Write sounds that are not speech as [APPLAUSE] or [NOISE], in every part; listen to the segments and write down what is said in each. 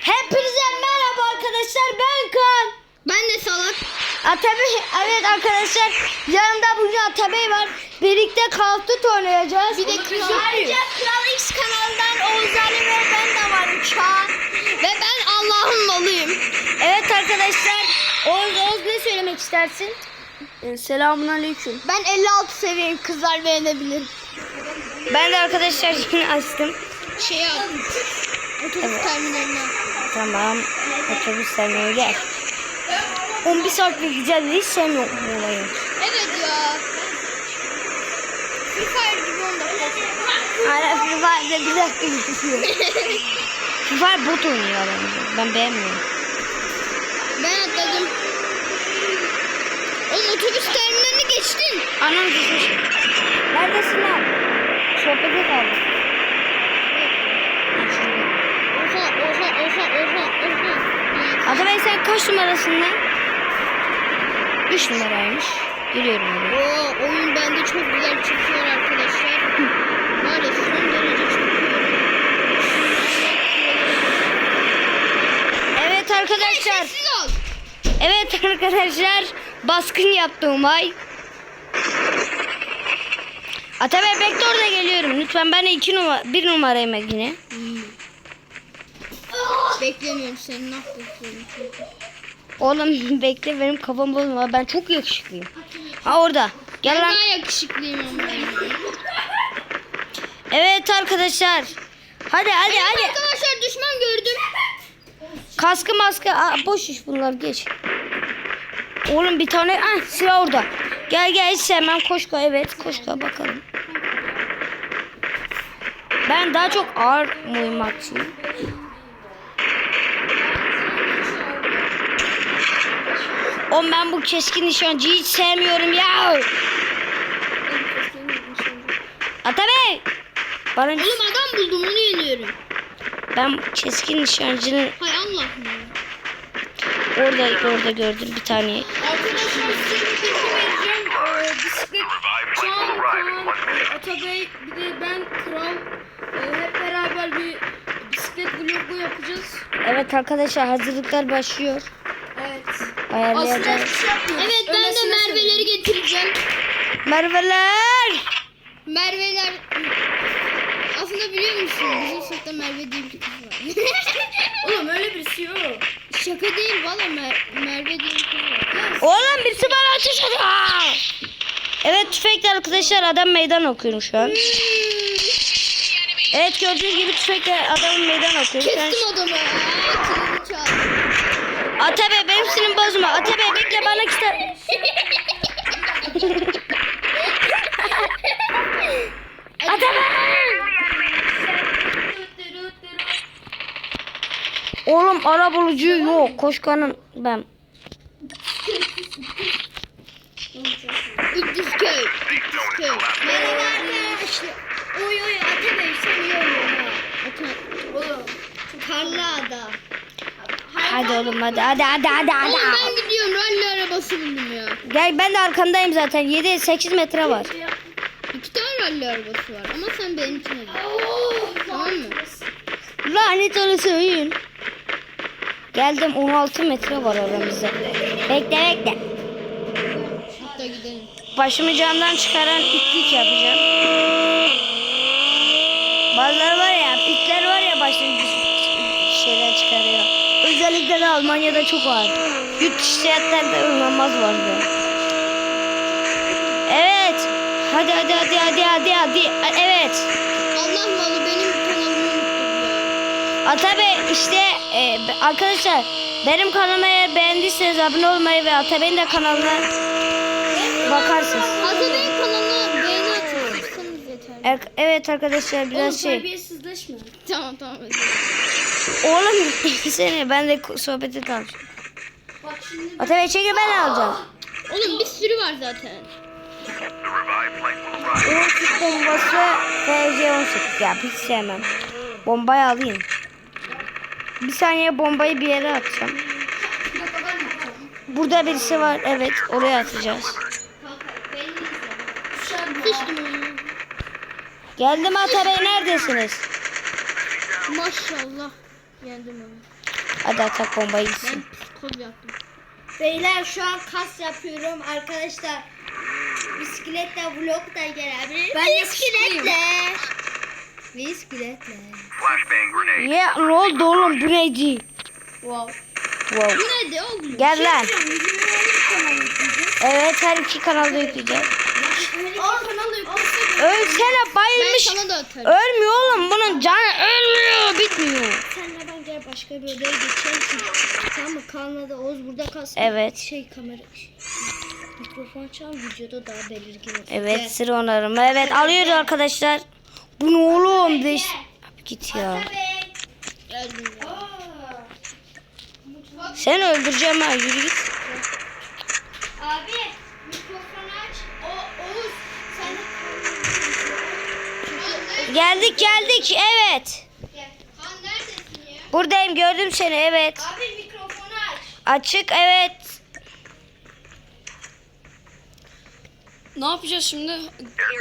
Hepinize merhaba arkadaşlar ben Kaan. Ben de salak. Atabey evet arkadaşlar yanımda bugün Atabey var. Birlikte Duty oynayacağız. Bir de Kral Ayrıca Kral X kanalından Oğuz Ali ve ben de varım şu an. Ve ben Allah'ın malıyım. Evet arkadaşlar Oğuz, Oğuz ne söylemek istersin? Selamun Aleyküm. Ben 56 seviyeyim kızlar beğenebilir. Ben de arkadaşlar yine açtım. Şey al. Otobüs terminaline. Tamam. Otobüs sen gel. 11 saat bekleyeceğiz. Hiç sevmiyorum bu olayı. Evet ya. Free Fire gibi 10 dakika. Hala Free Fire'da bir dakika geçiyor. Free Fire bot oynuyor bence. Ben beğenmiyorum. Ben atladım. Oğlum otobüs terminalini geçtin. Anam düşmüş. Neredesin lan? Sohbete kaldık. Oha. Atabey sen kaç numarasından? 3 numaraymış. Giriyorum oraya. Oo, oyun bende çok güzel çıkıyor arkadaşlar. Var ya son derece çıkıyor. Evet arkadaşlar. Evet arkadaşlar. Baskın yaptım ay. Atabey bekle orada geliyorum. Lütfen ben 2 numara 1 numarayım yine. Beklemiyorum seni ne bekliyorum çünkü. Oğlum [LAUGHS] bekle benim kafam bozma. Ben çok yakışıklıyım. Ha orada. Gel Ben lan. daha yakışıklıyım ama. Evet arkadaşlar. Hadi hadi Evet hadi. arkadaşlar düşman gördüm. Kaskı maskı. Aa, boş iş bunlar geç. Oğlum bir tane. Ah silah orada. Gel gel hiç sevmem. Koşka evet. Koşka bakalım. Ben daha çok ağır mühimmatçıyım. Oğlum ben bu keskin nişancıyı hiç sevmiyorum ya. Atabey. Bana Oğlum adam buldum onu yeniyorum. ben keskin nişancının Hay Allah'ım. Orada orada gördüm bir tane. Arkadaşlar size bir bilgi vereceğim. Ee, bisiklet Çağan, Kaan, Atabey bir de ben Kral e, hep beraber bir bisiklet vlogu yapacağız. Evet arkadaşlar hazırlıklar başlıyor. Evet. Ayarlayacağız. Evet ben de Merve'leri getireceğim. Merveler. Merve'ler aslında biliyor musun bizim sınıfta Merve diye bir kız var. [LAUGHS] Oğlum öyle birisi yok. Şaka değil valla Mer- Merve diye bir kız var. Oğlum birisi bana ateş ediyor. Evet tüfekle arkadaşlar adam meydan okuyorum şu an. Evet gördüğünüz gibi tüfekle adamın meydan an- Kestim adamı. Atabey benim sinirim bozma. Atabey bekle bana kitap. Atabey. Oğlum ara bulucu yok. Koşkanın ben. İdris köy. İdris köy. Merhaba arkadaşlar. Oy oy Atabey sen iyi oynuyorsun Oğlum. Karlı ada. Hadi oğlum hadi hadi hadi hadi hadi. Oğlum ben gidiyorum ralli arabası buldum ya. Gel ben de arkandayım zaten. 7-8 metre var. İki tane ralli arabası var ama sen benimkine git. Tamam mı? Lanet olası oyun. Geldim 16 metre var aramızda. Bekle bekle. Hatta gidelim. Başımı camdan çıkaran itlik yapacağım. Bazıları var ya, itler var ya başını şeyler çıkarıyor. Özellikle de Almanya'da çok var. Yurt dışı seyahatlerde inanılmaz vardı. Evet. Hadi hadi hadi hadi hadi hadi. Evet. Allah malı benim kanalımı unuttum ya. Atabey işte e, arkadaşlar benim kanalıma eğer beğendiyseniz abone olmayı ve Atabey'in de kanalına bakarsınız. Atabey'in kanalına beğeni atırsanız yeter. Er- evet arkadaşlar biraz şey. Terbiyesizleşme. Tamam tamam. Oğlum seni ben de sohbeti kalacağım. Bak şimdi Atabey çekil ben alacağım. Oğlum bir sürü var zaten. 18 bombası FC-18 ya hiç sevmem. Bombayı alayım. Bir saniye bombayı bir yere atacağım. Burada birisi var. Evet oraya atacağız. Geldim Atabey neredesiniz? Maşallah. Yendim onu. Hadi atak bombayı gitsin. Kol yaptım. Beyler şu an kas yapıyorum arkadaşlar. Bisikletle vlog da gelebilir. Ben bisikletle. Bisikletle. Ya ne oldu oğlum bu neydi? Wow. Wow. Bu ne de oğlum? Gel lan. Şey Evet her iki kanalda yükleyeceğiz. Ölsene Ben bayılmış. Ölmüyor oğlum bunun canı ölmüyor bitmiyor. Senle ben gel başka bir odaya geçelim. Tamam mı? Kanla da Oğuz burada kalsın. Evet. Şey kamera. Mikrofon çal videoda daha belirgin olsun. Evet Gel. sıra onarımı. Evet alıyoruz arkadaşlar. Bu ne oğlum? Beş... Abi git ya. Geldim ya. Seni öldüreceğim ha yürü git. Abi mikrofonu aç. O Oğuz sen de Geldik geldik evet. gel. Han neredesin ya? Buradayım gördüm seni evet. Abi mikrofonu aç. Açık evet. Ne yapacağız şimdi?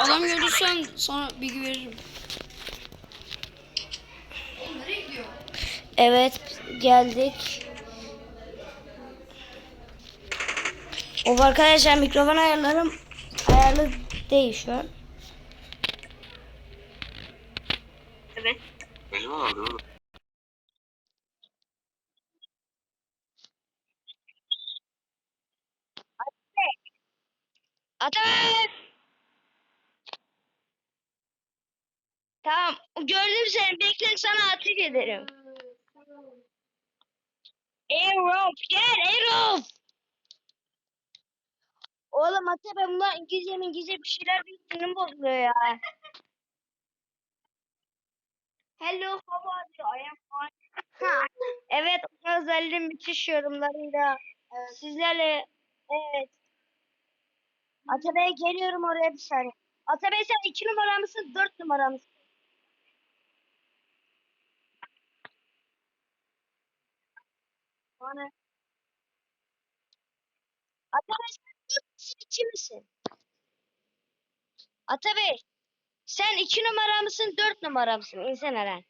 Adam görürsen sana bilgi veririm. Evet geldik. O arkadaşlar mikrofon ayarlarım ayarlı değil şu an. Benim aldı oğlum. Ateş! Tamam gördüm seni bekle sana ateş ederim. Erol gel Erol. Oğlum Ate ben bunlar İngilizce İngilizce bir şeyler bildiğini bozuyor ya. Hello how are you? I am fine. Ha, evet özelliğim müthiş yorumlarıyla sizlerle evet. Atabey geliyorum oraya bir saniye. Atabey sen iki numara mısın dört numara mısın? Bana. Atabey sen iki misin? Atabey sen iki numara mısın dört numara mısın? İnsan Eren.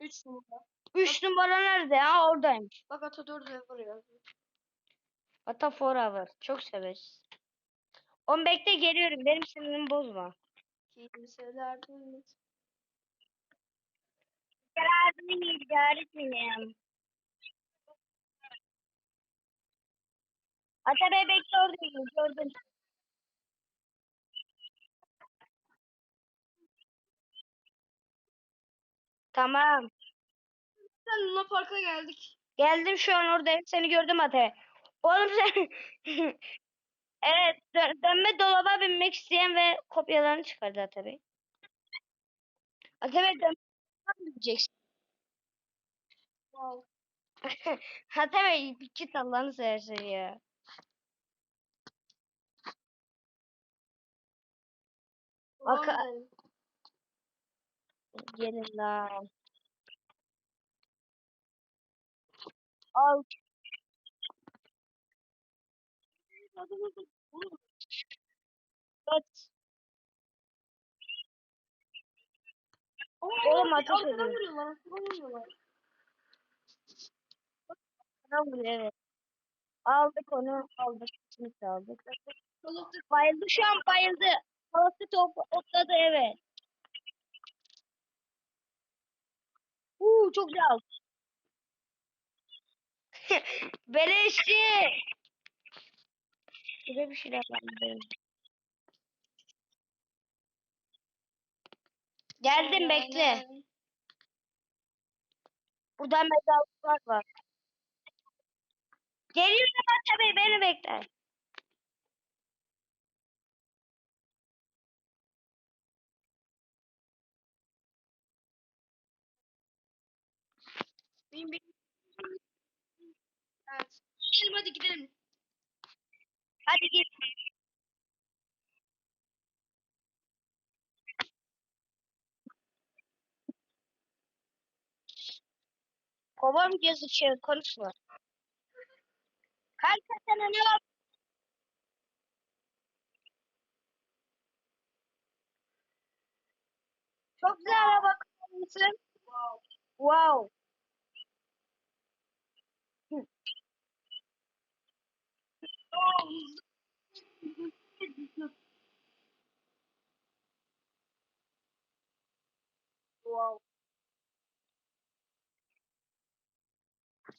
Üç numara. Üç numara nerede ha oradaymış. Bak ata dört ev Ata forever. Çok severiz. On bekle geliyorum. Benim sinirimi bozma. Kimseler duymaz. Yardım edin öğretmenim. Ata Bey bekle oradayım. Gördüm. Tamam. Sen Luna Park'a geldik. Geldim şu an oradayım. Seni gördüm Ate. Oğlum [LAUGHS] sen... evet. dö- dönme dolaba binmek isteyen ve kopyalarını çıkardı Ate Bey. Ate Bey dönme dolaba bineceksin. [LAUGHS] Ate Bey bir git Allah'ını seversen ya. Bak gelin lan. Al. Evet. Oğlum ateş ediyor. vuruyorlar. Arkadan vuruyorlar. Bana vuruyor, evet. Aldık onu. Aldık. Kesinlikle aldık. Balıklı Bayıldı şu an bayıldı. Havası top, otladı evet. Uuu çok güzel. [LAUGHS] Beleşçi. Şurada bir şeyler var. Geldim bekle. Burada mezarlıklar var. Geliyorum Hatta Bey beni bekle. Gidelim hadi gidelim. Hadi git. Kovam gözüküyor konuşma. Kanka sana ne var? Çok güzel araba kullanmışsın. Wow. Wow.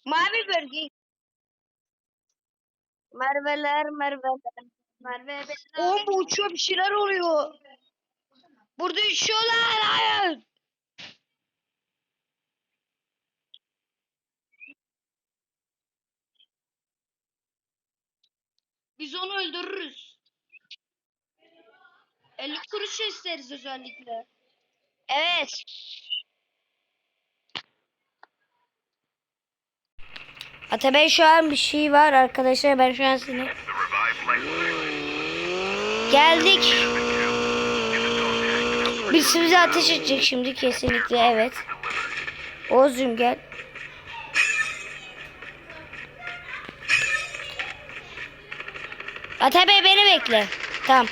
Mavi bölge. Merveler, merveler. Merve Oğlum bu uçuyor bir şeyler oluyor. Burada uçuyorlar. Hayır. Biz onu öldürürüz. 50 kuruş isteriz özellikle. Evet. Atabey şu an bir şey var arkadaşlar. Ben şu an seni... Geldik. Birisi bize ateş edecek şimdi kesinlikle evet. Oğuz'cum gel. Atabey beni bekle. Tamam.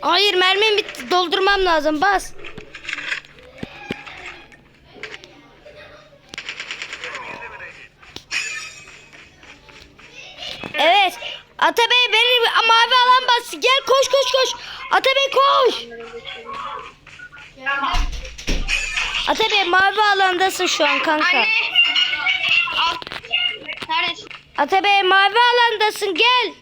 Hayır mermim bitti. Doldurmam lazım. Bas. Evet. Atabey beni mavi alan bastı. Gel koş koş koş. Atabey koş. Atabey mavi alandasın şu an kanka. Al. Neredesin? Atabey mavi alandasın gel.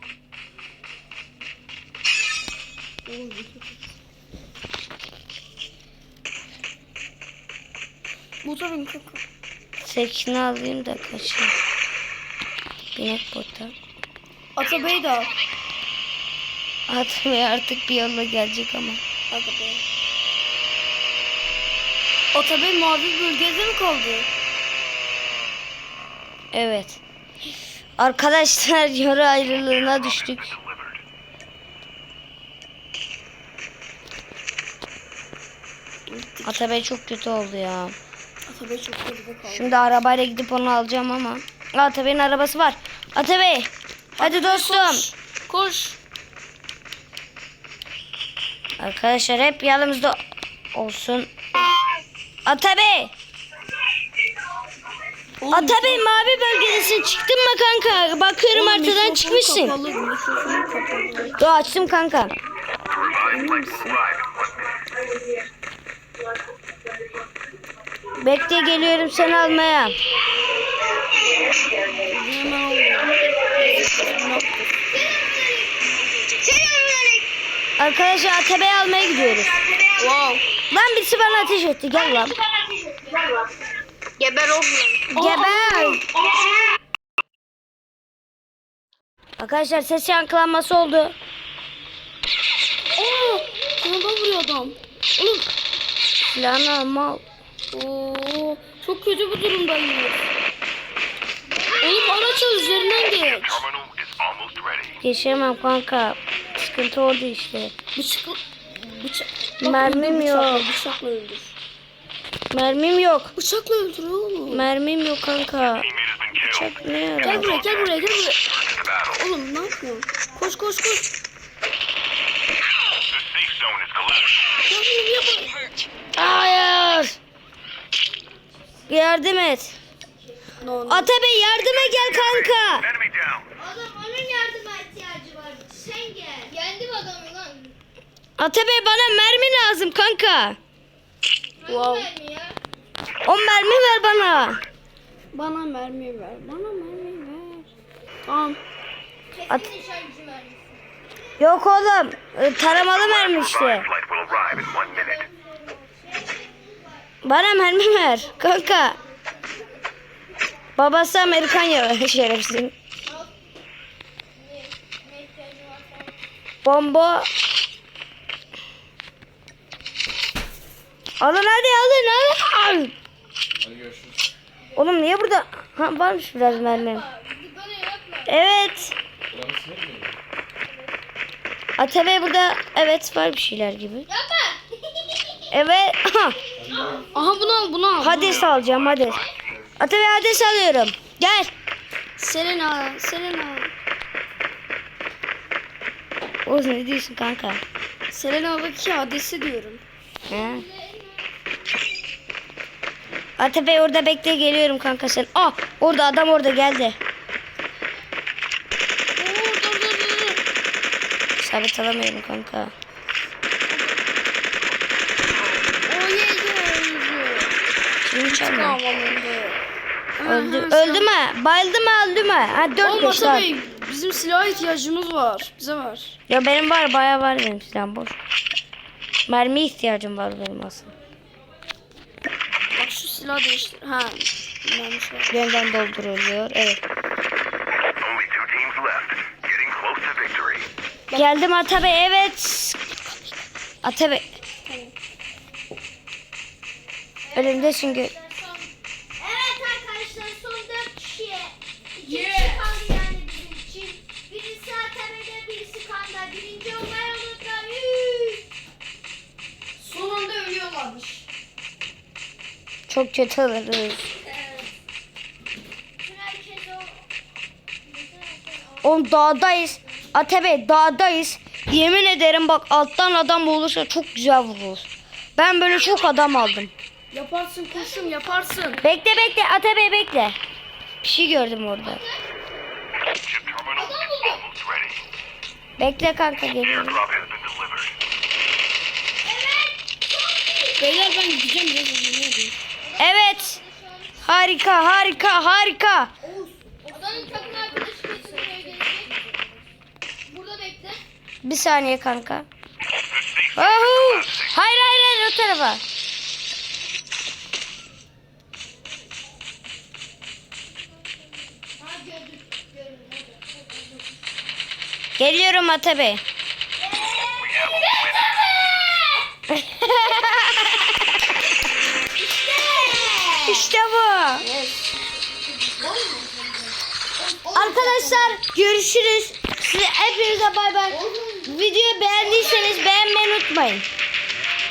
Motorun kanka. Sekini alayım da kaçayım. Binek bota. Atabey de al. Atabey artık bir yolla gelecek ama. Atabey. Atabey mavi bölgede mi kaldı? Evet. Arkadaşlar [LAUGHS] yarı ayrılığına düştük. Atabey çok kötü oldu ya. Atabey çok geride kaldı. Şimdi arabayla gidip onu alacağım ama. Atabey'in arabası var. Atabey. Hadi dostum. Koş. Arkadaşlar hep yanımızda olsun. Atabey. Atabey mavi bölgedesin. Çıktın mı kanka? Bakıyorum haritadan çıkmışsın. Kapalı. Yo açtım kanka. Bekle geliyorum seni almaya. Hemen oluyor. Arkadaşlar Atabey'i almaya gidiyoruz. Wow. Lan birisi bana ateş etti. Gel lan. Geber oğlum. Geber. Arkadaşlar ses yankılanması oldu. Aa! Sana da vuruyor adam. Oğlum. Silahını alma. Oo, çok kötü bir durumdayım. Oğlum araç üzerinden geç. Geçemem kanka. Sıkıntı oldu işte. Bıçak... Bıçak... Mermim öldür yok. Bıçakla, bıçakla öldür. Mermim yok. Bıçakla öldür oğlum. Mermim yok kanka. Çok ne yarar? Gel buraya gel buraya gel buraya. Oğlum ne yapıyorsun? Koş koş koş. Hayır. Yardım et. No, no. Atabey yardıma gel kanka. Enemy down. Oğlum onun yardıma ihtiyacı var. Sen gel. Yendim adamı lan. Atabey bana mermi lazım kanka. Wow. O mermi ver bana. Bana mermi ver. Bana mermi ver. Tamam. At-. Yok oğlum. e, Taramalı mermi işte. Bana mermi ver kanka. Babası Amerikan ya [LAUGHS] şerefsiz. Bomba. Alın hadi alın alın. Hadi görüşürüz. Oğlum niye burada? Ha, varmış biraz mermi. Böyle yapma. Evet. Atabey burada evet var bir şeyler gibi. Yapma. Evet. Aha bunu al bunu al. Hades alacağım hadi. Atabey Hades alıyorum. Gel. Selena, Selena. Oğuz ne diyorsun kanka? Selena'daki hadisi diyorum. He? Atabey orada bekle geliyorum kanka sen. Ah orada adam orada geldi. Oo, dur dur dur dur. Sabit alamıyorum kanka. Şimdi çalma. Öldü, öldü mü? Bayıldı mı öldü mü? Ha dört Oğlum daha. Atabey bizim silaha ihtiyacımız var. Bize var. Ya benim var bayağı var benim silahım boş. Mermi ihtiyacım var benim aslında. Şu silahı değiştir. Ha. Yeniden dolduruluyor. Evet. Only two teams left. Getting close to victory. Geldim Atabey evet. Atabey. Önümde çünkü. Kötü oluruz. Bütün herkes o. Bütün herkes o. Oğlum dağdayız. Atabey dağdayız. Yemin ederim bak alttan adam olursa çok güzel vururuz. Ben böyle çok adam aldım. Yaparsın kurşun yaparsın. Bekle bekle Atabey bekle. Bir şey gördüm orada. Bekle kanka geliyorum. Beyler ben gideceğim biraz dinleyelim. Evet. Harika harika harika. Odanın takım arkadaşı kesin buraya gelecek. Burada bekle. Bir saniye kanka. Ahu! Hayır hayır hayır o tarafa. Ha gördüm. Gördüm. Geliyorum Atabey. [LAUGHS] işte bu. Arkadaşlar görüşürüz. Size hepinize bay bay. Videoyu beğendiyseniz beğenmeyi unutmayın.